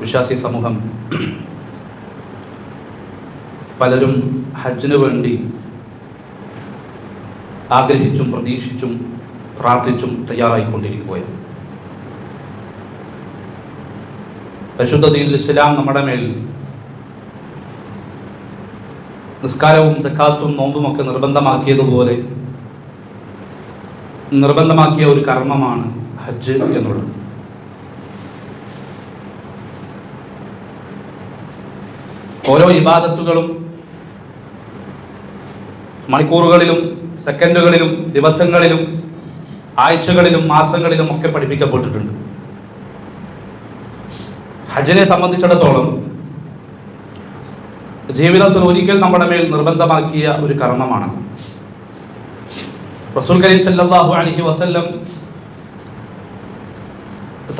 വിശ്വാസി സമൂഹം പലരും ഹജ്ജിന് വേണ്ടി ആഗ്രഹിച്ചും പ്രതീക്ഷിച്ചും പ്രാർത്ഥിച്ചും തയ്യാറായിക്കൊണ്ടിരിക്കുകയാണ്. പരിശുദ്ധ ദീൻ ഇസ്ലാം നമ്മുടെ മേൽ നിസ്കാരവും സക്കാത്തും നോമ്പുമൊക്കെ നിർബന്ധമാക്കിയതുപോലെ നിർബന്ധമാക്കിയ ഒരു കർമ്മമാണ് ഹജ്ജ് എന്നുള്ളത്. ഓരോ ഇബാദത്തുകളും മണിക്കൂറുകളിലും സെക്കൻഡുകളിലും ദിവസങ്ങളിലും ആഴ്ചകളിലും മാസങ്ങളിലും ഒക്കെ പഠിപ്പിക്കപ്പെട്ടിട്ടുണ്ട്. ഹജ്ജിനെ സംബന്ധിച്ചിടത്തോളം ജീവിതത്തിൽ ഒരിക്കൽ നമ്മുടെ മേൽ നിർബന്ധമാക്കിയ ഒരു കർമ്മമാണ്. റസൂൽ കരീം സല്ലല്ലാഹു അലൈഹി വസല്ലം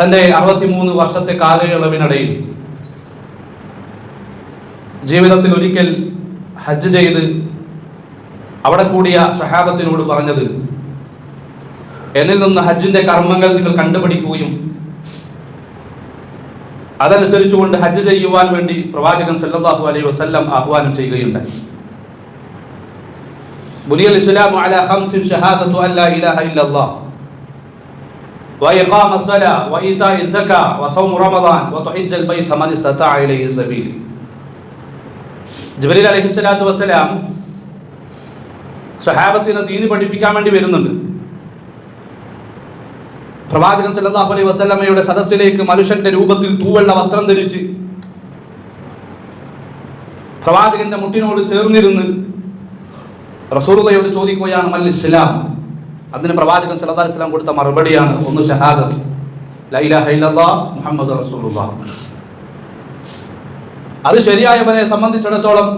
തന്റെ അറുപത്തിമൂന്ന് വർഷത്തെ കാലയളവിനിടയിൽ ജീവിതത്തിൽ ഒരിക്കൽ ഹജ്ജ് ചെയ്ത് അവിടെ കൂടിയ സഹാബത്തിനോട് പറഞ്ഞത് എന്നിൽ നിന്ന് ഹജ്ജിന്റെ കർമ്മങ്ങൾ നിങ്ങൾ കണ്ടുപിടിക്കുകയും അതനുസരിച്ചുകൊണ്ട് ഹജ്ജ് ചെയ്യുവാൻ വേണ്ടി പ്രവാചകൻ സല്ലല്ലാഹു അലൈഹി വസല്ലം ആഹ്വാനം ചെയ്യുകയുണ്ടായി ബുനിയൽ ഇസ്ലാമു അലാ ഖംസിൻ ഷഹാദത്തു അൻ ലാ ഇലാഹ ഇല്ലല്ലാഹ് وإقام الصلاة وإيتاء الزكاة وصوم رمضان وتحج البيت من استطاع إليه سبيل ജബരീൽ അലഹി സ്വലാത്തു വസ്സലാം സ്വഹാബത്തിന് ദീന് പഠിപ്പിക്കാൻ വേണ്ടി വരുന്നുണ്ട്. പ്രവാചകൻ സല്ലല്ലാഹു അലൈഹി വസല്ലമയുടെ സദസ്സിലേക്ക് മനുഷ്യന്റെ രൂപത്തിൽ തൂവെള്ള വസ്ത്രം ധരിച്ച് പ്രവാചകന്റെ മുട്ടിനോട് ചേർന്നിരുന്ന് റസൂലുള്ളയോട് ചോദിക്കുകയാണ് മൽ ഇസ്ലാം? അതിന് പ്രവാചകൻ സല്ലല്ലാഹു അലൈഹി വസല്ലം കൊടുത്ത മറുപടിയാണ് ഒന്ന് ഷഹാദത്ത്. ലാ ഇലാഹ ഇല്ലല്ലാഹ് മുഹമ്മദ് റസൂലുള്ളാഹ്. അത് ശരിയായവനെ സംബന്ധിച്ചിടത്തോളം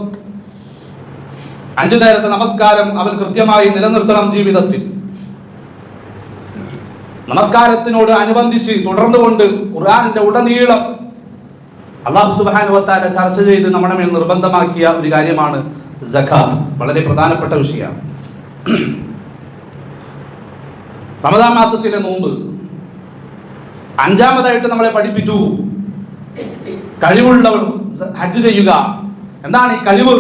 അഞ്ചു നേരത്തെ നമസ്കാരം അവൻ കൃത്യമായി നിലനിർത്തണം ജീവിതത്തിൽ. നമസ്കാരത്തിനോട് അനുബന്ധിച്ച് തുടർന്നുകൊണ്ട് ഖുർആാനിന്റെ ഉടനീളം അള്ളാഹു സുബാനുവത്താല ചർച്ച ചെയ്ത് നമ്മുടെ മേൽ നിർബന്ധമാക്കിയ ഒരു കാര്യമാണ് ജഖാത്ത് വളരെ പ്രധാനപ്പെട്ട വിഷയമാണ്. റമദാൻ മാസത്തിലെ നോമ്പ് അഞ്ചാമതായിട്ട് നമ്മളെ പഠിപ്പിച്ചു. കഴിവുള്ളവർ ഹജ്ജ് ചെയ്യുക. എന്താണ് ഈ കഴിവ്?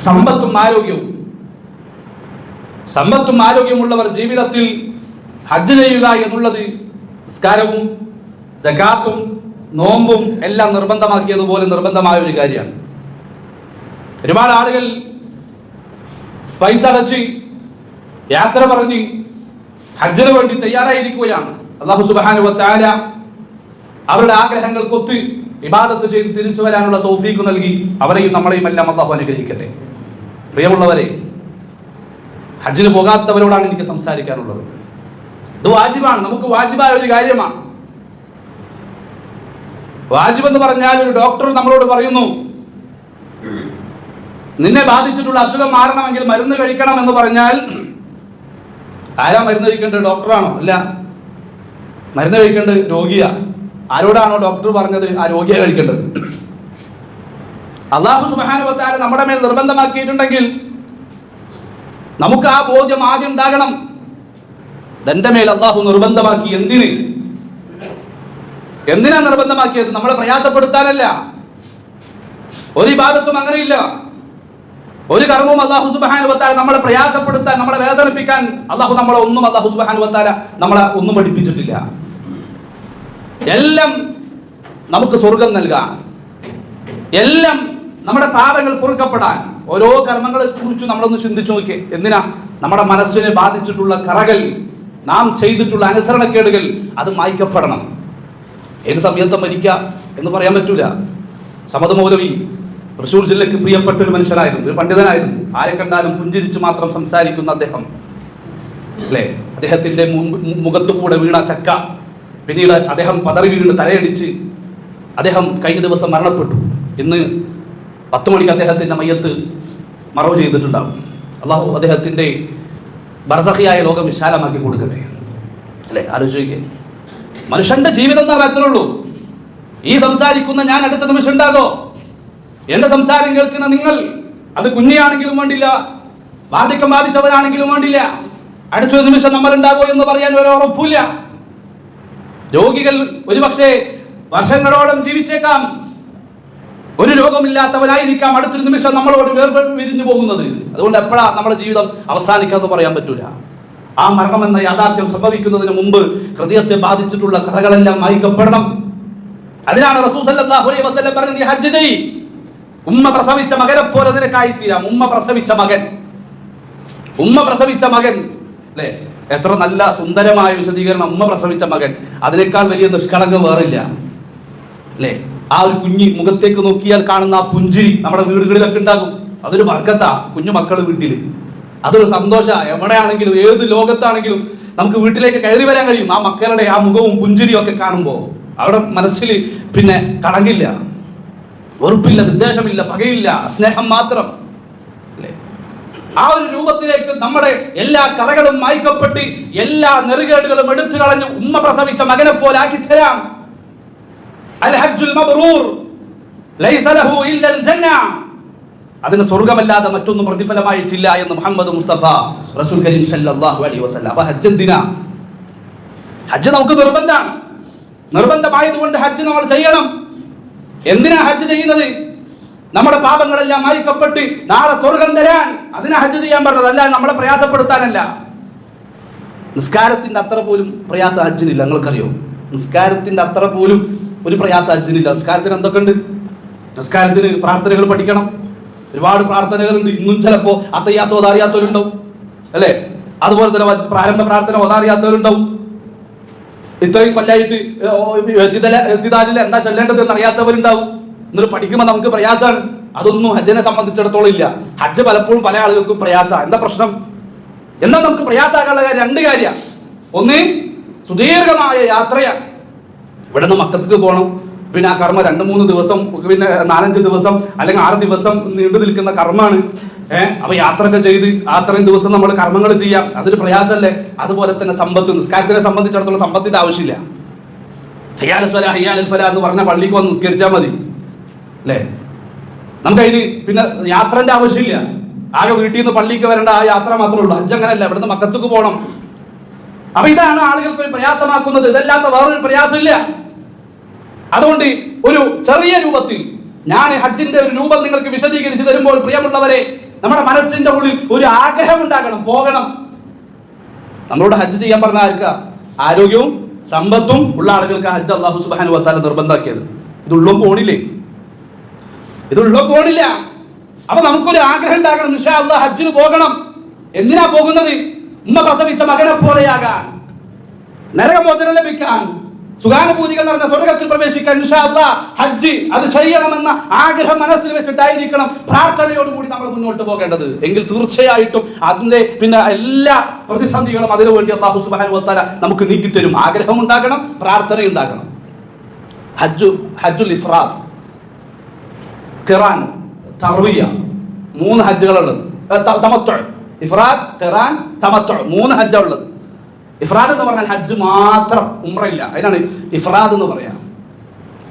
സമ്പത്തും ആരോഗ്യവും. സമ്പത്തും ആരോഗ്യമുള്ളവർ ജീവിതത്തിൽ ഹജ്ജ് ചെയ്യുക എന്നുള്ളത് നിസ്കാരവും ജക്കാത്തും നോമ്പും എല്ലാം നിർബന്ധമാക്കിയതുപോലെ നിർബന്ധമായ ഒരു കാര്യമാണ്. ഒരുപാട് ആളുകൾ പൈസ അടച്ച് യാത്ര പറഞ്ഞ് ഹജ്ജിന് വേണ്ടി തയ്യാറായിരിക്കുകയാണ്. അള്ളാഹു സുബാനുവ താര അവരുടെ ആഗ്രഹങ്ങൾക്കൊത്ത് ഇബാദത്ത് ചെയ്ത് തിരിച്ചു വരാനുള്ള തോഫീക്ക് നൽകി അവരെയും നമ്മളെയും എല്ലാം അള്ളാഹു അനുഗ്രഹിക്കട്ടെ. പ്രിയമുള്ളവരെ ഹജ്ജിന് പോകാത്തവരോടാണ് എനിക്ക് സംസാരിക്കാനുള്ളത്. ഇത് വാജിബാണ് നമുക്ക് വാജിബായ ഒരു കാര്യമാണ്. വാജിബ് എന്ന് പറഞ്ഞാൽ ഒരു ഡോക്ടർ നമ്മളോട് പറയുന്നു നിന്നെ ബാധിച്ചിട്ടുള്ള അസുഖം മാറണമെങ്കിൽ മരുന്ന് കഴിക്കണം എന്ന് പറഞ്ഞാൽ ആരാ മരുന്ന് കഴിക്കേണ്ടത്? ഡോക്ടറാണോ? അല്ല മരുന്ന് കഴിക്കേണ്ടത് രോഗിയാ. ആരോടാണോ ഡോക്ടർ പറഞ്ഞത്? ആ രോഗിയെ കഴിക്കേണ്ടത്. അള്ളാഹു സുബാനുവത്താര നമ്മുടെ മേൽ നിർബന്ധമാക്കിയിട്ടുണ്ടെങ്കിൽ നമുക്ക് ആ ബോധ്യം ആദ്യം ഉണ്ടാകണം. തന്റെ മേൽ അള്ളാഹു നിർബന്ധമാക്കി എന്തിന്? എന്തിനാ നിർബന്ധമാക്കിയത്? നമ്മളെ പ്രയാസപ്പെടുത്താനല്ല. ഒരു വിവാദത്തും അങ്ങനെയില്ല. ഒരു കർമ്മവും അള്ളാഹു സുബാനുവത്താല നമ്മളെ പ്രയാസപ്പെടുത്താൻ നമ്മളെ വേദനിപ്പിക്കാൻ അള്ളാഹു നമ്മളെ ഒന്നും അള്ളാഹു സുബാനുവത്താല നമ്മളെ ഒന്നും പഠിപ്പിച്ചിട്ടില്ല. എല്ലാം നമുക്ക് സ്വർഗം നൽകാൻ. എല്ലാം നമ്മുടെ പാപങ്ങൾ പൊറുക്കപ്പെടാൻ. ഓരോ കർമ്മങ്ങളെ കുറിച്ച് നമ്മളൊന്ന് ചിന്തിച്ചു നോക്കിയേ. എന്തിനാ? നമ്മുടെ മനസ്സിനെ ബാധിച്ചിട്ടുള്ള കറകൾ നാം ചെയ്തിട്ടുള്ള അനുസരണക്കേടുകൾ അത് മായ്ക്കപ്പെടണം. ഏത് സമയത്തും മരിക്കുക എന്ന് പറയാൻ പറ്റൂല. സമത മൗലവി തൃശ്ശൂർ ജില്ലയ്ക്ക് പ്രിയപ്പെട്ട ഒരു മനുഷ്യനായിരുന്നു ഒരു പണ്ഡിതനായിരുന്നു. ആരെ കണ്ടാലും പുഞ്ചിരിച്ചു മാത്രം സംസാരിക്കുന്ന അദ്ദേഹം. അല്ലേ? അദ്ദേഹത്തിന്റെ മുഖത്തുകൂടെ മുഖത്തു കൂടെ വീണ ചക്ക. പിന്നീട് അദ്ദേഹം പതറി വീണ് തലയടിച്ച് അദ്ദേഹം കഴിഞ്ഞ ദിവസം മരണപ്പെട്ടു ഇന്ന് പത്ത് മണിക്ക് അദ്ദേഹത്തിന്റെ മയ്യത്ത് മറവ് ചെയ്തിട്ടുണ്ടാവും. അള്ളാഹു അദ്ദേഹത്തിന്റെ ബർസഹിയായ ലോകം വിശാലമാക്കി കൊടുക്കട്ടെ. അല്ലേ? ആലോചിക്കുക മനുഷ്യന്റെ ജീവിതം എന്ന് പറഞ്ഞാൽ അത്രേ ഉള്ളൂ. ഈ സംസാരിക്കുന്ന ഞാൻ അടുത്ത നിമിഷം ഉണ്ടാകോ? എന്റെ സംസാരം കേൾക്കുന്ന നിങ്ങൾ അത് കുഞ്ഞിയാണെങ്കിലും വേണ്ടില്ല വാർദ്ധക്യം ബാധിച്ചവരാണെങ്കിലും വേണ്ടില്ല. അടുത്ത നിമിഷം നമ്മൾ ഉണ്ടാകോ എന്ന് പറയാൻ ഒരു ഉറപ്പില്ല രോഗികൾ ഒരുപക്ഷെ വർഷങ്ങളോളം ജീവിച്ചേക്കാം. ഒരു രോഗമില്ലാത്തവനായിരിക്കാം അടുത്തൊരു നിമിഷം നമ്മളോട് വേർപെ വിരിഞ്ഞു പോകുന്നത്. അതുകൊണ്ട് എപ്പോഴാ നമ്മുടെ ജീവിതം അവസാനിക്കാന്ന് പറയാൻ പറ്റൂല. ആ മരണം എന്ന യാഥാർത്ഥ്യം സംഭവിക്കുന്നതിന് മുമ്പ് ഹൃദയത്തെ ബാധിച്ചിട്ടുള്ള കഥകളെല്ലാം മായിക്കപ്പെടണം. അതിനാണ് പറഞ്ഞത് "നീ ഹജ്ജ് ചെയ്. ഉമ്മ പ്രസവിച്ച മകനെ പോലെ നിനക്കായിത്തീരാം. ഉമ്മ പ്രസവിച്ച മകൻ. ഉമ്മ പ്രസവിച്ച മകൻ. അല്ലേ? എത്ര നല്ല സുന്ദരമായ വിശദീകരണം അമ്മ പ്രസവിച്ച മകൻ. അതിനേക്കാൾ വലിയ നിഷ്കളങ്കം വേറില്ല. അല്ലേ? ആ ഒരു കുഞ്ഞി മുഖത്തേക്ക് നോക്കിയാൽ കാണുന്ന ആ പുഞ്ചിരി നമ്മുടെ വീടുകളിലൊക്കെ ഉണ്ടാകും. അതൊരു വർഗത്താ കുഞ്ഞു മക്കൾ വീട്ടിൽ അതൊരു സന്തോഷ. എവിടെയാണെങ്കിലും ഏത് ലോകത്താണെങ്കിലും നമുക്ക് വീട്ടിലേക്ക് കയറി വരാൻ കഴിയും. ആ മക്കളുടെ ആ മുഖവും പുഞ്ചിരിയും ഒക്കെ കാണുമ്പോൾ അവിടെ മനസ്സിൽ പിന്നെ കളങ്കില്ല. വെറുപ്പില്ല വിദ്വേഷമില്ല പകയില്ല സ്നേഹം മാത്രം. ആ ഒരു രൂപത്തിലേക്ക് നമ്മുടെ എല്ലാ കഥകളും മായ്ക്കപ്പെട്ട് എല്ലാ നെറുകേടുകളും എടുത്തു കളഞ്ഞ് ഉമ്മ പ്രസവിച്ച മകനെ പോലെ ആക്കി തരാം. അതിന് സ്വർഗമല്ലാതെ മറ്റൊന്നും പ്രതിഫലമായിട്ടില്ല എന്ന് മുഹമ്മദ് മുസ്തഫ റസൂൽ കരീം സല്ലല്ലാഹു അലൈഹി വസല്ലം. അപ്പൊ ഹജ്ജ് എന്തിനാ? ഹജ്ജ് നമുക്ക് നിർബന്ധമാണ്. നിർബന്ധമായതുകൊണ്ട് ഹജ്ജ് നമ്മൾ ചെയ്യണം. എന്തിനാ ഹജ്ജ് ചെയ്യുന്നത്? നമ്മുടെ പാപങ്ങളെല്ലാം മായ്ക്കപ്പെട്ട് നാളെ സ്വർഗം തരാൻ അതിനെ ഹജ്ജ് ചെയ്യാൻ പറഞ്ഞത് അല്ല നമ്മളെ പ്രയാസപ്പെടുത്താനല്ല. നിസ്കാരത്തിന്റെ അത്ര പോലും പ്രയാസം ഹജ്ജിനില്ല. നിങ്ങൾക്കറിയോ? നിസ്കാരത്തിന്റെ അത്ര പോലും ഒരു പ്രയാസം ഹജ്ജിനില്ല. നിസ്കാരത്തിന് എന്തൊക്കെ ഉണ്ട് നിസ്കാരത്തിന് പ്രാർത്ഥനകൾ പഠിക്കണം. ഒരുപാട് പ്രാർത്ഥനകളുണ്ട്. ഇന്നും ചിലപ്പോ അത്തയ്യാത്ത ഓതാറിയാത്തവരുണ്ടാവും അല്ലേ? അതുപോലെ തന്നെ പ്രാരംഭ പ്രാർത്ഥന ഓതാറിയാത്തവരുണ്ടാവും ഇത്രയും കൊല്ലായിട്ട് എന്താ ചൊല്ലേണ്ടത് എന്ന് അറിയാത്തവരുണ്ടാവും. എന്നിട്ട് പഠിക്കുമ്പോൾ നമുക്ക് പ്രയാസമാണ് അതൊന്നും ഹജ്ജിനെ സംബന്ധിച്ചിടത്തോളം ഇല്ല. ഹജ്ജ് പലപ്പോഴും പല ആളുകൾക്കും പ്രയാസമാണ് എന്താ പ്രശ്നം? എന്താ നമുക്ക് പ്രയാസമാക്കാനുള്ള രണ്ട് കാര്യമാണ് ഒന്ന് സുദീർഘമായ യാത്രയാണ് ഇവിടെ നിന്ന് മക്കത്തേക്ക് പോകണം പിന്നെ ആ കർമ്മ രണ്ട് മൂന്ന് ദിവസം പിന്നെ നാലഞ്ച് ദിവസം അല്ലെങ്കിൽ ആറ് ദിവസം നീണ്ടു നിൽക്കുന്ന കർമ്മമാണ്. ഏഹ് അപ്പൊ യാത്രയൊക്കെ ചെയ്ത് അത്രയും ദിവസം നമ്മൾ കർമ്മങ്ങൾ ചെയ്യാം. അതൊരു പ്രയാസമല്ലേ അതുപോലെ തന്നെ സമ്പത്ത് നിസ്കാരത്തിനെ സംബന്ധിച്ചിടത്തോളം സമ്പത്തിന്റെ ആവശ്യമില്ല. ഹയ്യാൽ സ്വല ഹയ്യാൽ ഫല എന്ന് പറഞ്ഞ പള്ളിക്ക് വന്ന് നിസ്കരിച്ചാൽ മതി. അല്ലേ നമുക്ക് അതിന് പിന്നെ യാത്രന്റെ ആവശ്യമില്ല. ആകെ വീട്ടിൽ നിന്ന് പള്ളിക്ക് വരേണ്ട ആ യാത്ര മാത്രമേ ഉള്ളൂ. അഞ്ചങ്ങനല്ല ഇവിടുന്ന് മക്കത്തുക്ക് പോകണം അപ്പൊ ഇതാണ് ആളുകൾക്ക് ഒരു പ്രയാസമാക്കുന്നത്. ഇതല്ലാത്ത വേറൊരു പ്രയാസമില്ല. അതുകൊണ്ട് ഒരു ചെറിയ രൂപത്തിൽ ഞാൻ ഹജ്ജിന്റെ ഒരു രൂപം നിങ്ങൾക്ക് വിശദീകരിച്ച് തരുമ്പോൾ പ്രിയമുള്ളവരെ നമ്മുടെ മനസ്സിന്റെ ഉള്ളിൽ ഒരു ആഗ്രഹം ഉണ്ടാകണം. പോകണം. നമ്മളോട് ഹജ്ജ് ചെയ്യാൻ പറഞ്ഞ ആർക്ക? ആരോഗ്യവും സമ്പത്തും ഉള്ള ആളുകൾക്ക് ഹജ്ജ് അള്ളാഹു സുബാനു വത്താല നിർബന്ധമാക്കിയത്. ഇതുള്ളും പോണില്ലേ? ഇതുള്ളോ പോണില്ല. അപ്പൊ നമുക്കൊരു ആഗ്രഹം ഉണ്ടാകണം. നിഷാ അള്ളാഹ് ഹജ്ജിന് പോകണം. എന്തിനാ പോകുന്നത്? ഉമ്മ പ്രസവിച്ച മകനെ പോലെയാകാൻ. നരകമോചനം ലഭിക്കാൻ. സുഖാനുഭൂതികൾ നിറഞ്ഞ സ്വർഗത്തിൽ പ്രവേശിക്കാൻ നിഷാ അള്ളാഹ് ഹജ്ജ് അത് ചെയ്യണമെന്ന ആഗ്രഹം മനസ്സിൽ വെച്ചിട്ടായിരിക്കണം പ്രാർത്ഥനയോടുകൂടി നമ്മൾ മുന്നോട്ട് പോകേണ്ടത്. എങ്കിൽ തീർച്ചയായിട്ടും അതിന്റെ പിന്നെ എല്ലാ പ്രതിസന്ധികളും അതിനു വേണ്ടി അള്ളാഹു സുബാനു വത്താല നമുക്ക് നീക്കിത്തരും. ആഗ്രഹം ഉണ്ടാകണം പ്രാർത്ഥന ഉണ്ടാകണം ഹജ്ജു ഹജ്ജുൽ ഇഫ്രാദ്. ഖിറാൻ തർവിയ മൂന്ന് ഹജ്ജുകളുള്ളത്. തമത്തു ഇഫ്രാദ് ഖിറാൻ തമത്തു മൂന്ന് ഹജ്ജുള്ളത് ഇഫ്രാദ് എന്ന് പറഞ്ഞാൽ ഹജ്ജ് മാത്രം ഉമ്രയില്ല അതിനാണ് ഇഫ്രാദ് എന്ന് പറയാ.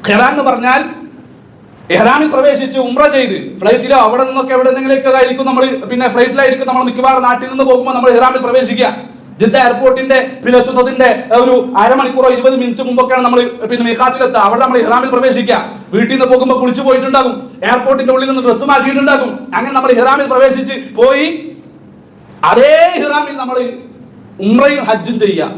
ഖിറാൻ എന്ന് പറഞ്ഞാൽ ഇഹ്റാമിൽ പ്രവേശിച്ച് ഉംറ ചെയ്ത് ഫ്ലൈറ്റിലോ അവിടെ നിന്നൊക്കെ എവിടെ നിന്നെങ്കിലൊക്കെ ആയിരിക്കും നമ്മൾ പിന്നെ ഫ്ലൈറ്റിലായിരിക്കും നമ്മൾ മിക്കവാറും നാട്ടിൽ നിന്ന് പോകുമ്പോൾ നമ്മൾ ഇഹ്റാമിൽ പ്രവേശിക്കുക. ജിദ്ദ എയർപോർട്ടിന്റെ പിന്നെ എത്തുന്നതിന്റെ ഒരു അരമണിക്കൂറോ ഇരുപത് മിനിറ്റ് മുമ്പൊക്കെയാണ് നമ്മൾ പിന്നെ മീഖാത്തിലെത്തുക. അവിടെ നമ്മൾ ഇഹ്റാമിൽ പ്രവേശിക്കുക. വീട്ടിൽ നിന്ന് പോകുമ്പോൾ കുളിച്ചു പോയിട്ടുണ്ടാകും. എയർപോർട്ടിന്റെ ഉള്ളിൽ നിന്ന് ഡ്രസ്സ് മാറ്റിയിട്ടുണ്ടാകും. അങ്ങനെ നമ്മൾ ഇഹ്റാമിൽ പ്രവേശിച്ച് പോയി. അതേ ഇഹ്റാമിൽ നമ്മൾ ഉംറയും ഹജ്ജും ചെയ്യുക.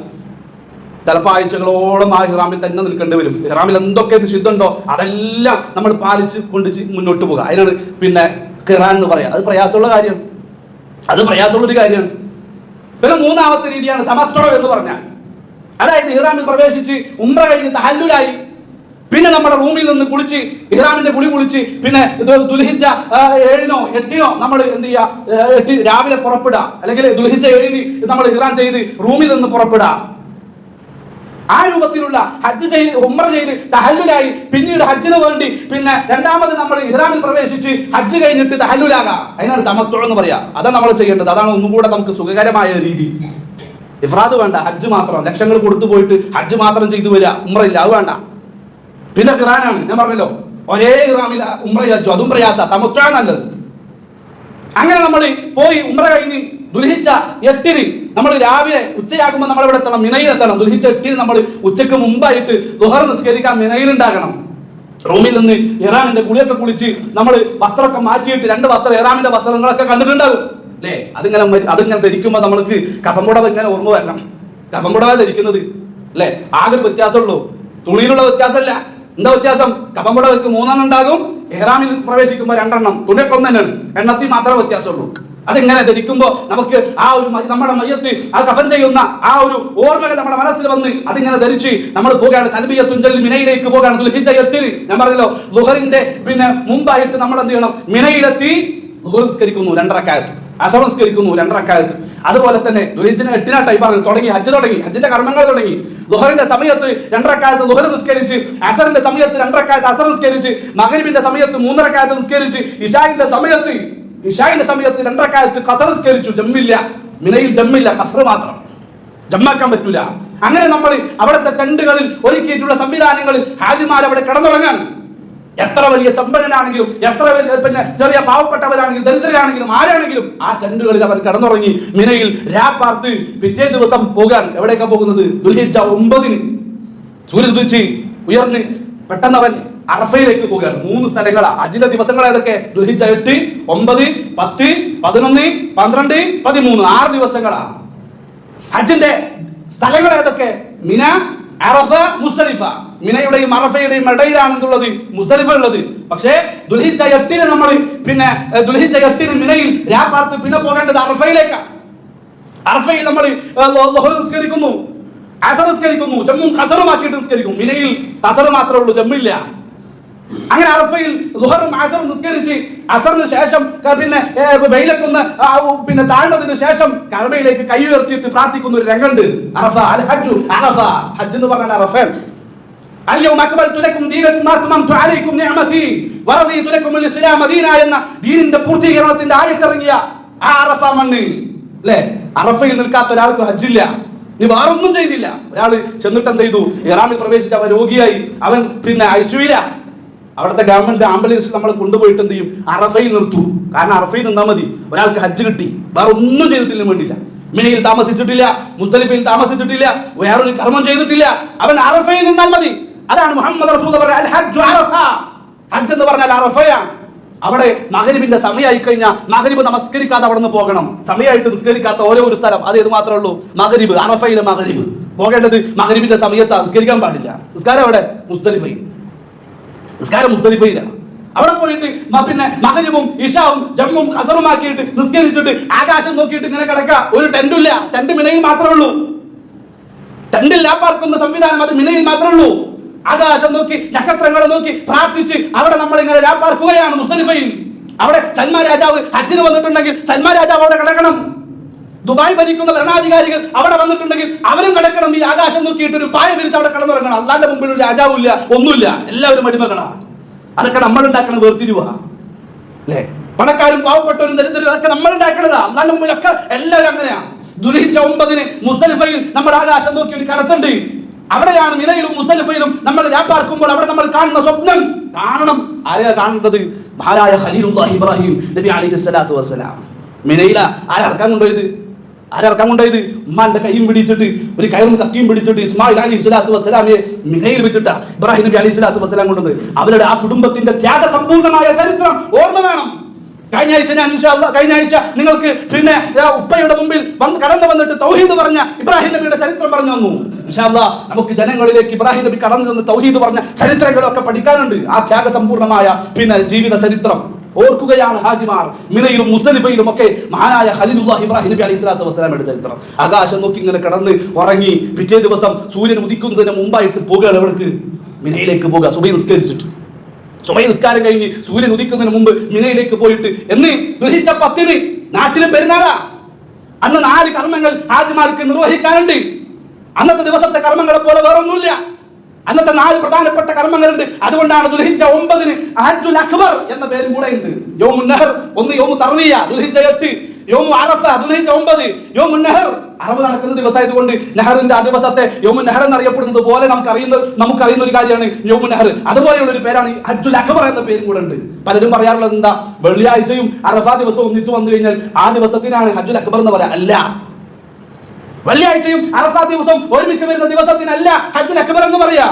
ചിലപ്പോൾ ആഴ്ചകളോളം ആ ഇഹ്റാമിൽ തന്നെ നിൽക്കേണ്ടി വരും. ഇഹ്റാമിൽ എന്തൊക്കെ നിഷിദ്ധമുണ്ടോ അതെല്ലാം നമ്മൾ പാലിച്ച് കൊണ്ട് മുന്നോട്ട് പോകുക അതിനാണ് പിന്നെ ഖിറാൻ എന്ന് പറയാം. അത് പ്രയാസമുള്ള കാര്യമാണ് അത് പ്രയാസമുള്ളൊരു കാര്യമാണ് പിന്നെ മൂന്നാമത്തെ രീതിയാണ് തമത്തോ എന്ന് പറഞ്ഞാൽ. അതായത് ഇഹ്റാമിൽ പ്രവേശിച്ച് ഉമ്ര കഴിഞ്ഞ് തഹല്ലുലായി. പിന്നെ നമ്മുടെ റൂമിൽ നിന്ന് കുളിച്ച് ഇഹ്റാമിന്റെ കുളി കുളിച്ച് പിന്നെ ദുൽഹിജ ഏഴിനോ എട്ടിനോ നമ്മൾ എന്ത് ചെയ്യുക എട്ട് രാവിലെ പുറപ്പെടുക അല്ലെങ്കിൽ ദുൽഹിജ ഏഴിന് നമ്മൾ ഇഹ്റാം ചെയ്ത് റൂമിൽ നിന്ന് പുറപ്പെടുക ആ രൂപത്തിലുള്ള ഹജ്ജ് ചെയ്ത് ഉമ്ര ചെയ്ത് തഹല്ലുലായി പിന്നീട് ഹജ്ജിന് വേണ്ടി പിന്നെ രണ്ടാമത് നമ്മൾ ഇഹ്റാമിൽ പ്രവേശിച്ച് ഹജ്ജ് കഴിഞ്ഞിട്ട് തഹല്ലുലാകാം. അതിനാണ് തമത്തു എന്ന് പറയാ. അതാണ് നമ്മൾ ചെയ്യേണ്ടത്. അതാണ് ഒന്നും കൂടെ നമുക്ക് സുഖകരമായ രീതി. ഇഫ്രാദ് വേണ്ട ഹജ്ജ് മാത്രം. ലക്ഷങ്ങൾ കൊടുത്തു പോയിട്ട് ഹജ്ജ് മാത്രം ചെയ്തു വരിക ഉമ്രയില്ല അത് വേണ്ട. പിന്നെ ഖിറാനാണ് ഞാൻ പറഞ്ഞല്ലോ ഒരേ ഇറാമിൽ ഉമ്ര ഹജ്ജു അതും പ്രയാസ. തമത്താണ് നല്ലത്. അങ്ങനെ നമ്മൾ പോയി ഉമ്ര കഴിഞ്ഞ് ദുൽഹിജ എട്ടിന് നമ്മൾ രാവിലെ ഉച്ചയാകുമ്പോൾ നമ്മൾ ഇവിടെ എത്തണം മിനയിൽ എത്തണം. ദുൽഹിജ എട്ടിന് നമ്മൾ ഉച്ചയ്ക്ക് മുമ്പായിട്ട് ദുഹർ നിസ്കരിക്കാൻ മിനയിൽ ഉണ്ടാകണം. റൂമിൽ നിന്ന് ഇറാമിന്റെ കുളിയൊക്കെ കുളിച്ച് നമ്മൾ വസ്ത്രമൊക്കെ മാറ്റിയിട്ട് രണ്ട് വസ്ത്രം ഇറാമിന്റെ വസ്ത്രങ്ങളൊക്കെ കണ്ടിട്ടുണ്ടാകും. അല്ലേ? അതിങ്ങനെ അതിങ്ങനെ ധരിക്കുമ്പോൾ നമ്മൾക്ക് കഫംപുടവ ഇങ്ങനെ ഓർമ്മ വരണം. കഫംപുടവ ധരിക്കുന്നത് അല്ലേ? ആകെ വ്യത്യാസമുള്ളൂ. തുണിയിലുള്ള വ്യത്യാസമല്ല. എന്താ വ്യത്യാസം? കഫംപുടവക്ക് മൂന്നെണ്ണം ഉണ്ടാകും ഇഹ്റാമിൽ പ്രവേശിക്കുമ്പോൾ രണ്ടെണ്ണം. തുണിയൊക്കെ ഒന്നെണ്ണാണ്. എണ്ണത്തിൽ മാത്രമേ വ്യത്യാസമുള്ളൂ. അതിങ്ങനെ ധരിക്കുമ്പോൾ നമുക്ക് ആ ഒരു നമ്മുടെ മയ്യത്ത് ആ കഫൻ ചെയ്യുന്ന ആ ഒരു ഓർമ്മകൾ നമ്മുടെ മനസ്സിൽ വന്ന് അതിങ്ങനെ ധരിച്ച് നമ്മൾ പോവുകയാണ്. തൽബിയ തുഞ്ചൽ മിനയിലേക്ക് പോവുകയാണ്. ദുൽഹിജ എട്ടിന് ഞാൻ പറഞ്ഞല്ലോ ലുഹറിന്റെ പിന്നെ മുമ്പായിട്ട് നമ്മൾ എന്ത് ചെയ്യണം? മിനയിലെത്തി ലുഹർ നിസ്കരിക്കുന്നു രണ്ടരക്കാലത്ത്. അസർ രണ്ടരക്കാലത്ത്. അതുപോലെ തന്നെ ദുൽഹിജിന് എട്ടിനായിട്ടായി പറഞ്ഞു തുടങ്ങി ഹജ്ജ് തുടങ്ങി ഹജ്ജിന്റെ കർമ്മങ്ങൾ തുടങ്ങി. ലുഹറിന്റെ സമയത്ത് രണ്ടരക്കാലത്ത് ലുഹർ നിസ്കരിച്ച് അസറിന്റെ സമയത്ത് രണ്ടരക്കാലത്ത് അസർ നിസ്കരിച്ച് മകരിബിന്റെ സമയത്ത് മൂന്നരക്കാലത്ത് നിസ്കരിച്ച് ഇഷാഖിന്റെ സമയത്ത് ഇഷായിന്റെ സമയത്ത് രണ്ടരക്കാലത്ത് കസർ സ്കരിച്ചു ജമ്മില്ല. മിനയിൽ ജമ്മില്ല കസർ മാത്രം. ജമ്മാക്കാൻ പറ്റൂല. അങ്ങനെ നമ്മൾ അവിടുത്തെ ടെണ്ടുകളിൽ ഒരുക്കിയിട്ടുള്ള സംവിധാനങ്ങളിൽ ഹാജിമാർ അവിടെ കിടന്നുറങ്ങാൻ എത്ര വലിയ സമ്പന്നനാണെങ്കിലും എത്ര വലിയ പിന്നെ ചെറിയ പാവപ്പെട്ടവരാണെങ്കിലും ദരിദ്രരാണെങ്കിലും ആരാണെങ്കിലും ആ ടെന്റുകളിൽ അവൻ കിടന്നുറങ്ങി മിനയിൽ രാപ്പാർത്ത് പിറ്റേ ദിവസം പോകാൻ. എവിടേക്കാ പോകുന്നത്? ദുൽഹിജ്ജ ഒമ്പതിന്. സൂര്യൻ ഉദിച്ച് ഉയർന്ന് അവൻ അറഫയിലേക്ക് പോവുകയാണ്. മൂന്ന് സ്ഥലങ്ങളാണ് അജിന്റെ ദിവസങ്ങൾ ഏതൊക്കെ ദുഹിജ എട്ട് ഒമ്പത് പത്ത് പതിനൊന്ന് പന്ത്രണ്ട് പതിമൂന്ന്. ആറ് ദിവസങ്ങളാണ് ഹജ്ജിന്റെ സ്ഥലങ്ങൾ ഏതൊക്കെ? മിന അറഫ മുസ്തലിഫ. മിനയുടെയും അറഫയുടെയും ഇടയിലാണെന്നുള്ളത് മുസ്തലിഫ ഉള്ളത്. പക്ഷേ ദുൽഹിജ എട്ടിന് നമ്മൾ പിന്നെ ദുൽഹിജ എട്ടിന് മിനയിൽ രാപ്പാർത്ത് പിന്നെ പോകേണ്ടത് അറഫയിലേക്കാണ് അറഫയിൽ നമ്മൾ നിസ്കരിക്കുന്നു. അസർ നിസ്കരിക്കുന്നു. ജമ്മും ഖസറുമാക്കിയിട്ട് നിസ്കരിക്കും. മിനയിൽ കസറ് മാത്രമേ ഉള്ളൂ ജമ്മില്ല. അങ്ങനെ അറഫയിൽ ലുഹറും അസറും നിസ്കരിച്ച് അസറിന് ശേഷം ക- പിന്നെ ഏ, വെയിലൊക്കൊന്ന് ആ, ഉ- പിന്നെ താഴ്ന്നതിന് ശേഷം കഴബയിലേക്ക് കൈ ഉയർത്തിയിട്ട് പ്രാർത്ഥിക്കുന്ന ഒരു രംഗമുണ്ട് അറഫ അൽ ഹജ്ജു അറഫ ഹജ്ജ് എന്ന് പറഞ്ഞാൽ അറഫൻ اليوم أكملت لكم دينكم وأتممت عليكم نعمتي ورضيت لكم الإسلام دينا എന്ന ദീനിന്റെ പൂർത്തീകരണത്തിന്റെ ആയത്തിറങ്ങിയ ആ അറഫ മണ്ണ് അല്ലേ അറഫയിൽ നിൽക്കാത്ത ഒരാൾക്ക് ഹജ്ജില്ല നീ വേറൊന്നും ചെയ്തില്ല ഒരാൾ ചെന്നിട്ട് എന്ത് ചെയ്തു ഇറാമിൽ പ്രവേശിച്ച് അവൻ രോഗിയായി അവൻ പിന്നെ ഐശ്വര്യ അവിടുത്തെ ഗവൺമെന്റ് ആംബുലൻസിൽ നമ്മൾ കൊണ്ടുപോയിട്ട് എന്ത് ചെയ്യും? അറഫയിൽ നിർത്തൂ. കാരണം അറഫയിൽ നിന്നാൽ മതി. ഒരാൾക്ക് ഹജ്ജ് കിട്ടി. വേറെ ഒന്നും ചെയ്തിട്ടില്ല വേണ്ടില്ല. മിനയിൽ താമസിച്ചിട്ടില്ല മുസ്തലിഫയിൽ താമസിച്ചിട്ടില്ല വേറൊരു കർമ്മം ചെയ്തിട്ടില്ല. അവൻ അറഫയിൽ നിന്നാൽ മതി. അതാണ് മുഹമ്മദ് റസൂൽ ഹജ്ജ് എന്ന് പറഞ്ഞാൽ അറഫയാണ്. അവിടെ മകരിബിന്റെ സമയമായി കഴിഞ്ഞാൽ മകരിബ് നമസ്കരിക്കാതെ അവിടെ നിന്ന് പോകണം. സമയമായിട്ട് നിസ്കരിക്കാത്ത ഓരോ ഒരു സ്ഥലം. അത് ഇത് മാത്രമേ ഉള്ളൂ? മകരിബ് അറഫയിലെ മകരിബ് പോകേണ്ടത് മകരിബിന്റെ സമയത്ത്. നിസ്കരിക്കാൻ പാടില്ല. നിസ്കാരം അവിടെ മുസ്തലിഫയിൽ. നിസ്കാരം മുസ്തലിഫയിലാണ് അവിടെ പോയിട്ട് പിന്നെ മകരിബും ഇഷാവും ജമ്മും ഖസറുമാക്കിയിട്ട് നിസ്കരിച്ചിട്ട് ആകാശം നോക്കിയിട്ട് ഇങ്ങനെ കിടക്ക ഒരു ടെന്റില്ല ടെന്റ് മിനയിൽ മാത്രമേ ഉള്ളൂ. ടെന്റിൽ പാർക്കുന്ന സംവിധാനം അത് മിനയിൽ മാത്രമേ ഉള്ളൂ. ആകാശം നോക്കി നക്ഷത്രങ്ങളെ നോക്കി പ്രാർത്ഥിച്ച് അവിടെ നമ്മൾ ഇങ്ങനെ ലാപ്പാർക്കുകയാണ് മുസ്തലിഫയിൽ. അവിടെ സൽമാ രാജാവ് ഹജ്ജിന് വന്നിട്ടുണ്ടെങ്കിൽ സൽമാ രാജാവ് അവിടെ കിടക്കണം. ദുബായ് ഭരിക്കുന്ന ഭരണാധികാരികൾ അവിടെ വന്നിട്ടുണ്ടെങ്കിൽ അവരും കിടക്കണം. ഈ ആകാശം നോക്കിയിട്ട് ഒരു പായ തിരിച്ച് അവിടെ കിടന്നുറങ്ങണം. അല്ലാന്റെ മുമ്പിൽ ഒരു രാജാവില്ല ഒന്നുമില്ല. എല്ലാവരും അടിമകളാ. അതൊക്കെ നമ്മൾ ഉണ്ടാക്കണ വേർതിരിവ. അല്ലേ? പണക്കാരും പാവപ്പെട്ടവരും ദരിദ്രരും അതൊക്കെ നമ്മൾ ഉണ്ടാക്കണതാ അല്ലാണ്ട് മുമ്പിലൊക്കെ എല്ലാവരും അങ്ങനെയാ. ദുരിച്ച ഒമ്പതിന് മുസ്തലിഫയിൽ നമ്മൾ ആകാശം നോക്കി ഒരു കടത്തുണ്ട് അവിടെയാണ് നിലയിലും മുസ്തലിഫയിലും നമ്മൾ രാപ്പാർക്കുമ്പോൾ അവിടെ നമ്മൾ കാണുന്ന സ്വപ്നം. കാണണം. ആരെയാ കാണേണ്ടത്? മഹാരായ ഖലീലുല്ലാഹി ഇബ്രാഹിം നബി അലൈഹി സ്വലാത്തു വസ്സലാം മിനയില ഇറക്കാൻ കൊണ്ടുപോയത്? ആരറക്കാൻ കൊണ്ടായത് ഉമ്മാന്റെ കൈയും പിടിച്ചിട്ട് ഒരു കയറും കത്തിയും പിടിച്ചിട്ട് ഇസ്മായിൽ അലി സ്വലാത്തു വസ്സലാമിയെ മിനയിൽ വെച്ചിട്ട ഇബ്രാഹിം നബി അലി സ്വലാത്തു വസ്സലാം കൊണ്ടുവന്നത്. അവരുടെ ആ കുടുംബത്തിന്റെ ത്യാഗ സമ്പൂർണമായ ചരിത്രം ഓർമ്മ വേണം. കഴിഞ്ഞ ആഴ്ച ഞാൻ കഴിഞ്ഞ ആഴ്ച നിങ്ങൾക്ക് പിന്നെ ഉപ്പയുടെ മുമ്പിൽ വന്ന് കടന്നു വന്നിട്ട് തൗഹീദ് പറഞ്ഞ ഇബ്രാഹിം നബിയുടെ ചരിത്രം പറഞ്ഞു തന്നു. ഇൻഷാ അല്ലാ നമുക്ക് ജനങ്ങളിലേക്ക് ഇബ്രാഹിം നബി കടന്നു വന്ന് തൗഹീദ് പറഞ്ഞ ചരിത്രങ്ങളൊക്കെ പഠിക്കാനുണ്ട്. ആ ത്യാഗ സമ്പൂർണമായ പിന്നെ ജീവിത ചരിത്രം. ഓർക്കുകയാണ് ഹാജിമാർ. മിനയിലും മുസ്തലിഫയിലും ഒക്കെ മഹാനായ ഖലീലുല്ലാഹി ഇബ്രാഹിം നബി അലൈഹി സ്വലാത്തു വസ്സലാമയുടെ ചരിത്രം ആകാശം നോക്കി ഇങ്ങനെ കിടന്ന് ഉറങ്ങി പിറ്റേ ദിവസം സൂര്യൻ ഉദിക്കുന്നതിന് മുമ്പായിട്ട് പോകുകയാണ് അവർക്ക് മിനയിലേക്ക് പോകുക സുബൈ നിസ്കരിച്ചിട്ട്. സുബൈ നിസ്കാരം കഴിഞ്ഞ് സൂര്യൻ ഉദിക്കുന്നതിന് മുമ്പ് മിനയിലേക്ക് പോയിട്ട് എന്ന് ഗ്രഹിച്ച പത്തിന് നാട്ടിലെ പെരുന്നാളാ. അന്ന് നാല് കർമ്മങ്ങൾ ഹാജിമാർക്ക് നിർവഹിക്കാനുണ്ട്. അന്നത്തെ ദിവസത്തെ കർമ്മങ്ങളെ പോലെ വേറൊന്നുമില്ല. അന്നത്തെ നാല് പ്രധാനപ്പെട്ട കർമ്മങ്ങളുണ്ട്. അതുകൊണ്ടാണ് ദുൽഹിജ ഒമ്പതിന് ഹജ്ജുൽ അക്ബർ എന്ന പേരും കൂടെ ഉണ്ട് യോമു നെഹർ ഒന്ന് യോമു തർവിയ ദുൽഹിജ എട്ട് യോമു അറഫ ദുൽഹിജ്ജ ഒമ്പത് യോമു നെഹർ. അറബ് നടക്കുന്ന ദിവസമായതുകൊണ്ട് നെഹറിന്റെ ആ ദിവസത്തെ യോമു നെഹർ എന്നറിയപ്പെടുന്നത് പോലെ നമുക്ക് അറിയുന്ന നമുക്ക് അറിയുന്ന ഒരു കാര്യമാണ് യോമു നെഹർ. അതുപോലെയുള്ള ഒരു പേരാണ് ഹജ്ജുൽ അക്ബർ എന്ന പേരും കൂടെ ഉണ്ട്. പലരും പറയാറുള്ളത് എന്താ? വെള്ളിയാഴ്ചയും അറഫ ദിവസവും ഒന്നിച്ചു വന്നു കഴിഞ്ഞാൽ ആ ദിവസത്തിനാണ് ഹജ്ജുൽ അക്ബർ എന്ന് പറയാ. അല്ല. വെള്ളിയാഴ്ചയും അറസാ ദിവസവും ഒരുമിച്ച് വരുന്ന ദിവസത്തിനല്ല ഹജ്ജുൽ അക്ബർ എന്ന് പറയാ.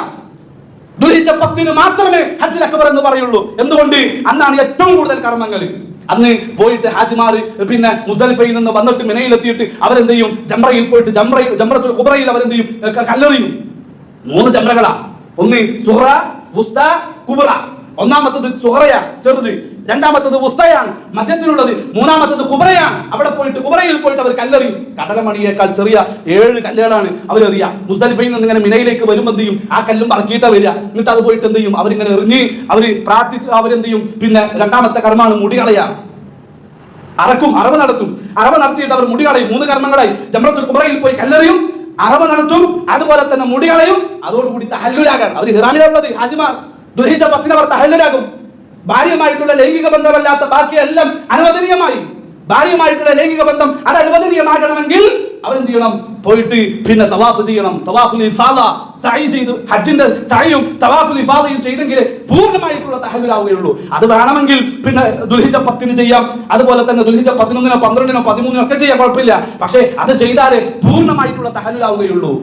ദുരിത പത്തിന് മാത്രമേ ഹജ്ജുൽ അക്ബർ എന്ന് പറയുള്ളൂ. എന്തുകൊണ്ട്? അന്നാണ് ഏറ്റവും കൂടുതൽ കർമ്മങ്ങൾ. അന്ന് പോയിട്ട് ഹാജിമാർ പിന്നെ മുസ്ദലിഫയിൽ നിന്ന് വന്നിട്ട് മിനയിലെത്തിയിട്ട് അവരെന്ത് ചെയ്യും ജംറയിൽ പോയിട്ട് ജംറയിൽ ജംറത്തുൽ കുബ്രയിൽ അവരെന്ത് ചെയ്യും കല്ലെറിയും. മൂന്ന് ജംറകളാ. ഒന്ന് സുഹറ വുസ്ത കുബ്ര ഒന്നാമത്തത് സുഹറയാ ചെറുത്. രണ്ടാമത്തത് ഉസ്തയാണ് മധ്യത്തിലുള്ളത് മൂന്നാമത്തത് കുബറയാണ്. അവിടെ പോയിട്ട് കുബറയിൽ പോയിട്ട് അവർ കല്ലെറിയും. കടലമണിയേക്കാൾ ചെറിയ ഏഴ് കല്ലുകളാണ് അവർ എറിയുക മുസ്ദലിഫയിൽ നിന്ന് ഇങ്ങനെ മിനയിലേക്ക് വരുമ്പോൾ എന്ത് ചെയ്യും? ആ കല്ലും പറക്കിയിട്ടാ വരിക. എന്നിട്ട് അത് പോയിട്ട് എന്ത് ചെയ്യും? അവരിങ്ങനെ എറിഞ്ഞ് അവർ പ്രാർത്ഥിച്ച് അവരെന്ത് ചെയ്യും? പിന്നെ രണ്ടാമത്തെ കർമ്മമാണ് മുടി കളയാ. അറക്കും അറവ് നടത്തും. അറവ് നടത്തിയിട്ട് അവർ മുടി കളയും. മൂന്ന് കർമ്മങ്ങളായി. ജമ്രത്തുൽ കുബറയിൽ പോയി കല്ലെറിയും അറവ് നടത്തും അതുപോലെ തന്നെ മുടികളയും അതോടുകൂടി തഹല്ലുരാകാൻ അവർ ഹിറാമിലുള്ളത് ഹാജിമാർ ദുഹിച്ച പത്തിന് അവർ തഹല്ലുലാകും. ഭാര്യയുമായിട്ടുള്ള ലൈംഗിക ബന്ധമല്ലാത്ത ബാക്കിയെല്ലാം അനുവദനീയമായി ഭാര്യയുമായിട്ടുള്ള ലൈംഗിക ബന്ധം അത് അനുവദനീയമാകണമെങ്കിൽ അവരെന്ത് ചെയ്യണം? പോയിട്ട് പിന്നെ തവാഫ് ചെയ്യണം. തവാഫുൽ ഇഫാദ സഅയ് ചെയ്ത് ഹജ്ജിന്റെ സഅയും തവാഫുൽ ഇഫാദയും ചെയ്തെങ്കിൽ പൂർണമായിട്ടുള്ള തഹലിലാവുകയുള്ളൂ അത് വേണമെങ്കിൽ പിന്നെ ദുൽഹിജ പത്തിന് ചെയ്യാം. അതുപോലെ തന്നെ ദുൽഹിജ പതിനൊന്നിനോ പന്ത്രണ്ടിനോ പതിമൂന്നിനോ ഒക്കെ ചെയ്യാൻ കുഴപ്പമില്ല. പക്ഷേ അത് ചെയ്താലേ പൂർണമായിട്ടുള്ള തഹല്ലുലാവുകയുള്ളൂ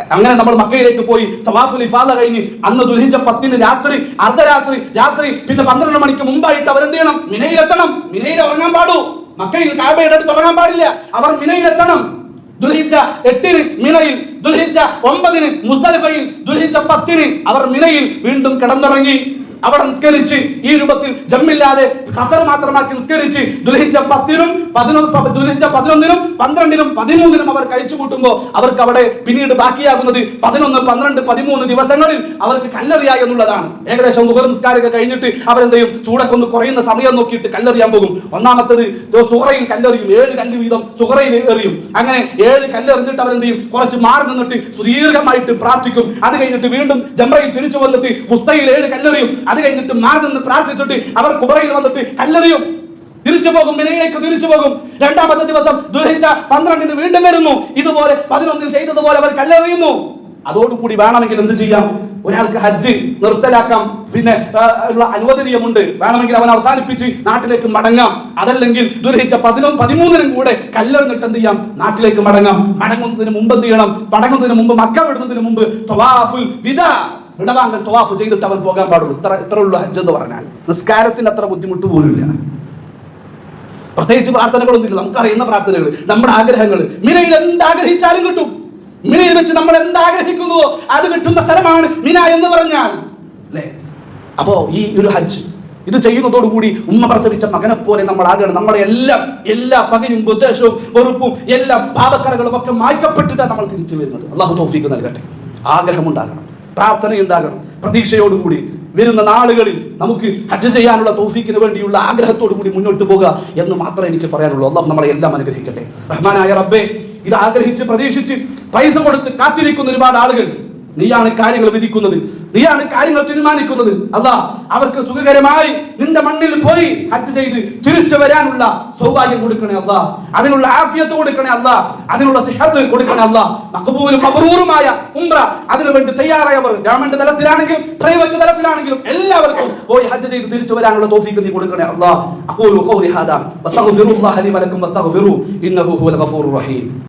അങ്ങനെ നമ്മൾ മക്കയിലേക്ക് പോയി തവാഫുൽ ഇഫാദ കഴിഞ്ഞ് അന്ന് ദുൽഹിജ പത്തിന് രാത്രി അർദ്ധരാത്രി രാത്രി പിന്നെ പന്ത്രണ്ട് മണിക്ക് മുമ്പായിട്ട് അവരെന്ത് ചെയ്യണം? മിനയിലെത്തണം. മിനയിൽ ഉറങ്ങാൻ പാടൂ. മക്കയിൽ കാബയുടെ അടുത്ത് ഉറങ്ങാൻ പാടില്ല. അവർ മിനയിലെത്തണം. ദുൽഹിജ എട്ടിന് മിനയിൽ ദുൽഹിജ ഒമ്പതിന് മുസ്തലിഫയിൽ ദുൽഹിജ പത്തിന് അവർ മിനയിൽ വീണ്ടും കിടന്നുറങ്ങി. അവിടെ നിസ്കരിച്ച് ഈ രൂപത്തിൽ ജമ്മില്ലാതെ കസർ മാത്രമാക്കി നിസ്കരിച്ച് ദുൽഹിജ പത്തിനും പതിനൊന്ന് ദുൽഹിജ പതിനൊന്നിനും പന്ത്രണ്ടിനും പതിമൂന്നിനും അവർ കഴിച്ചു കൂട്ടുമ്പോൾ അവർക്ക് അവിടെ പിന്നീട് ബാക്കിയാകുന്നത് പതിനൊന്ന് പന്ത്രണ്ട് പതിമൂന്ന് ദിവസങ്ങളിൽ അവർക്ക് കല്ലെറിയായി എന്നുള്ളതാണ്. ഏകദേശം മുഹർ നിസ്കാരമൊക്കെ കഴിഞ്ഞിട്ട് അവരെന്ത് ചെയ്യും കുറയുന്ന സമയം നോക്കിയിട്ട് കല്ലെറിയാൻ പോകും. ഒന്നാമത്തത് സുഹറയിൽ കല്ലെറിയും. ഏഴ് കല്ല് വീതം സുഹറയിൽ എറിയും. അങ്ങനെ ഏഴ് കല്ലെറിഞ്ഞിട്ട് അവരെന്ത് ചെയ്യും കുറച്ച് മാറി നിന്നിട്ട് സുദീർഘമായിട്ട് പ്രാർത്ഥിക്കും. അത് കഴിഞ്ഞിട്ട് വീണ്ടും ജംറയിൽ തിരിച്ചു വന്നിട്ട് പുസ്തയിൽ ഏഴ് കല്ലെറിയും. അത് കഴിഞ്ഞിട്ട് മാറി നിന്ന് പ്രാർത്ഥിച്ചിട്ട് അവർ കുബറയിൽ വന്നിട്ട് കല്ലെറിയും. തിരിച്ചു പോകും മിനയിലേക്ക് തിരിച്ചു പോകും. രണ്ടാമത്തെ ദിവസം ദുരഹിച്ച പന്ത്രണ്ടിന് വീണ്ടും വരുന്നു. ഇതുപോലെ പതിനൊന്നിന് ചെയ്തതുപോലെ അവർ കല്ലെറിയുന്നു. അതോടുകൂടി വേണമെങ്കിൽ എന്ത് ചെയ്യാം? ഒരാൾക്ക് ഹജ്ജ് നിർത്തലാക്കാം. പിന്നെ ഉള്ള അനുവദനീയമുണ്ട്. വേണമെങ്കിൽ അവൻ അവസാനിപ്പിച്ച് നാട്ടിലേക്ക് മടങ്ങാം. അതല്ലെങ്കിൽ ദുരഹിച്ച പതിനൊന്ന് പതിമൂന്നിനും കൂടെ കല്ലെറിഞ്ഞിട്ട് എന്ത് ചെയ്യാം? നാട്ടിലേക്ക് മടങ്ങാം. മടങ്ങുന്നതിന് മുമ്പ് എന്ത് ചെയ്യണം? മടങ്ങുന്നതിന് മുമ്പ് മക്ക വിടുന്നതിന് മുമ്പ് തവാഫുൽ വിദാ. വിടവാങ്ങൽ തവാഫ് ചെയ്തിട്ട് അവൻ പോകാൻ പാടുള്ളൂ. ഇത്ര ഇത്ര ഉള്ളൂ ഹജ്ജ് എന്ന് പറഞ്ഞാൽ. നിസ്കാരത്തിന് അത്ര ബുദ്ധിമുട്ട് പോലുമില്ല. പ്രത്യേകിച്ച് പ്രാർത്ഥനകളൊന്നുമില്ല. നമുക്കറിയുന്ന പ്രാർത്ഥനകൾ നമ്മുടെ ആഗ്രഹങ്ങൾ. മിനയിൽ എന്താഗ്രഹിച്ചാലും കിട്ടും. മിനയിൽ വെച്ച് നമ്മൾ എന്താഗ്രഹിക്കുന്നുവോ അത് കിട്ടുന്ന സ്ഥലമാണ് മിന എന്ന് പറഞ്ഞാൽ. അല്ലേ? അപ്പോ ഈ ഒരു ഹജ്ജ് ഇത് ചെയ്യുന്നതോടുകൂടി ഉമ്മ പ്രസവിച്ച മകനെ പോലെ നമ്മൾ ആകണം. നമ്മുടെ എല്ലാം എല്ലാ പകയും ഉദ്ദേശവും വെറുപ്പും എല്ലാ പാപക്കറകളും ഒക്കെ മായ്ക്കപ്പെട്ടിട്ടാണ് നമ്മൾ തിരിച്ചു വരുന്നത്. അള്ളാഹു തോഫീക്ക് നൽകട്ടെ. ആഗ്രഹമുണ്ടാകണം. പ്രാർത്ഥനയുണ്ടാകണം. പ്രതീക്ഷയോടുകൂടി വരുന്ന നാളുകളിൽ നമുക്ക് ഹജ്ജ് ചെയ്യാനുള്ള തോഫീക്കിന് വേണ്ടിയുള്ള ആഗ്രഹത്തോടു കൂടി മുന്നോട്ട് പോകുക എന്ന് മാത്രമേ എനിക്ക് പറയാനുള്ളൂ. അള്ളാഹു നമ്മളെ എല്ലാം അനുഗ്രഹിക്കട്ടെ. റഹ്മാനായ റബ്ബേ ഇത് ആഗ്രഹിച്ച് പ്രതീക്ഷിച്ച് പൈസ കൊടുത്ത് കാത്തിരിക്കുന്ന ഒരുപാട് ആളുകൾ നീയാണ് കാര്യങ്ങൾ വിധിക്കുന്നത്. നീയാണ് കാര്യങ്ങൾ തീരുമാനിക്കുന്നത്. അല്ല അവർക്ക് സുഖകരമായി നിന്റെ മണ്ണിൽ പോയി ഹജ്ജ് ചെയ്ത് തിരിച്ചു വരാനുള്ള സൗഭാഗ്യം കൊടുക്കണേ അല്ല അതിനുള്ള ആഫിയത്ത് കൊടുക്കണേ അല്ല അതിനുള്ള സിഹത്ത് കൊടുക്കണേ അല്ല മഖബൂലും മബ്റൂറുമായ ഉംറ അതിനുവേണ്ടി തയ്യാറായവർ ഗവൺമെന്റ് തലത്തിലാണെങ്കിലും പ്രൈവറ്റ് തലത്തിലാണെങ്കിലും എല്ലാവർക്കും പോയി ഹജ്ജ് ചെയ്ത് തിരിച്ചു വരാനുള്ള തോഫീക്ക് നീ കൊടുക്കണേ അല്ല അഖൂലു ഖൗലി ഹാദാ. വസ്തഗ്ഫിറുല്ലാഹ ലി വലക്കും വസ്തഗ്ഫിറു. ഇന്നഹു ഹുവൽ ഗഫൂറുർ റഹീം.